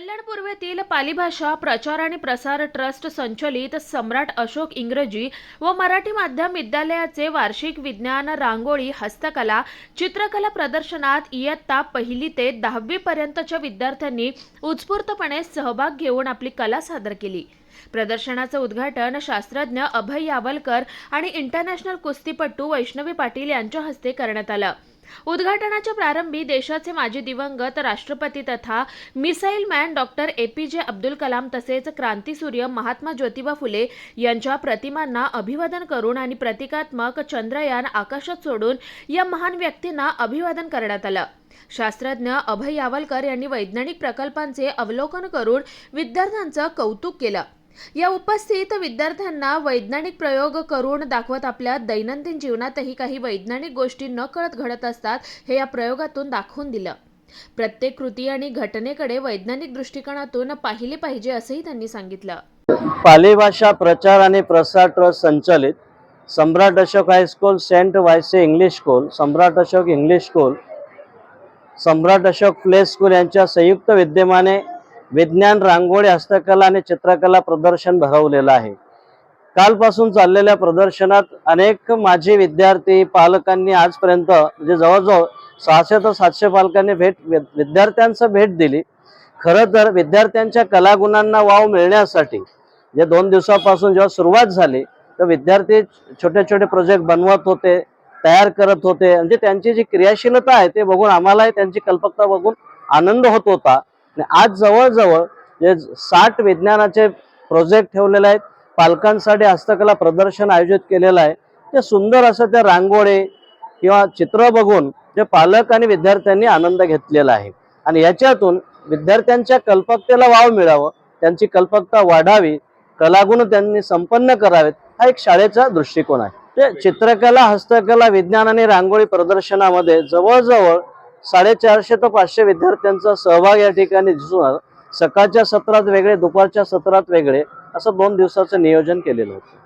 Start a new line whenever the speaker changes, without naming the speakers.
कल्याण पूर्वेतील पालीभाषा प्रचार आणि प्रसार ट्रस्ट संचलित सम्राट अशोक इंग्रजी व मराठी माध्यम विद्यालयाचे वार्षिक विज्ञान रांगोळी हस्तकला चित्रकला प्रदर्शनात इयत्ता पहिली ते दहावी पर्यंतच्या विद्यार्थ्यांनी उत्स्फूर्तपणे सहभाग घेऊन आपली कला सादर केली. प्रदर्शनाचं उद्घाटन शास्त्रज्ञ अभय यावलकर आणि इंटरनॅशनल कुस्तीपटू वैष्णवी पाटील यांच्या हस्ते करण्यात आलं. उद्घाटनाच्या प्रारंभी देशाचे माजी दिवंगत राष्ट्रपती तथा missile man doctor A P J Abdul Kalam तसेच क्रांतीसूर्य महात्मा ज्योतिबा फुले यांच्या प्रतिमांना अभिवादन करून आणि प्रतिकात्मक चंद्रयान आकाशात सोडून या महान व्यक्तींना अभिवादन करण्यात आलं. शास्त्रज्ञ अभय यावलकर यांनी वैज्ञानिक प्रकल्पांचे अवलोकन करून विद्यार्थ्यांचं कौतुक केलं. या उपस्थित विद्यार्थ्यांना वैज्ञानिक प्रयोग करून दाखवत आपल्या दैनंदिन जीवनातही काही वैज्ञानिक गोष्टी न कळत घडत असतात हे या प्रयोगातून दाखवून दिलं. प्रत्येक कृती आणि घटनेकडे वैज्ञानिक दृष्टिकोनातून पाहिले पाहिजे असंही त्यांनी सांगितलं.
पाली भाषा प्रचार आणि प्रसार ट्रस्ट संचालित Samrat Ashok high school saint Wayse English school Samrat Ashok English school Samrat Ashok play school यांच्या संयुक्त विद्यमाने विज्ञान रांगोळी हस्तकला आणि चित्रकला प्रदर्शन भरवलेलं आहे. कालपासून चाललेल्या प्रदर्शनात अनेक माझे विद्यार्थी पालकांनी आजपर्यंत म्हणजे जवळजवळ सहाशे ते सातशे पालकांनी भेट विद्यार्थ्यांचं भेट दिली. खरं तर विद्यार्थ्यांच्या कलागुणांना वाव मिळण्यासाठी जे दोन दिवसापासून जेव्हा सुरुवात झाली तर विद्यार्थी छोटे छोटे प्रोजेक्ट बनवत होते तयार करत होते. म्हणजे त्यांची जी क्रियाशीलता आहे ते बघून आम्हालाही त्यांची कल्पकता बघून आनंद होत होता. आज जवळजवळ जे साठ विज्ञानाचे प्रोजेक्ट ठेवलेले आहेत पालकांसाठी हस्तकला प्रदर्शन आयोजित केलेलं आहे ते सुंदर असं त्या रांगोळी किंवा चित्र बघून जे पालक आणि विद्यार्थ्यांनी आनंद घेतलेला आहे. आणि याच्यातून विद्यार्थ्यांच्या कल्पकतेला वाव मिळावं त्यांची कल्पकता वाढावी कलागुण त्यांनी संपन्न करावेत हा एक शाळेचा दृष्टिकोन आहे. ते चित्रकला हस्तकला विज्ञान आणि रांगोळी प्रदर्शनामध्ये जवळजवळ साडेचारशे ते पाचशे विद्यार्थ्यांचा सहभाग या ठिकाणी दिसून आला. सकाळच्या सत्रात वेगळे दुपारच्या सत्रात वेगळे असं दोन दिवसाचं नियोजन केलेलं होतं.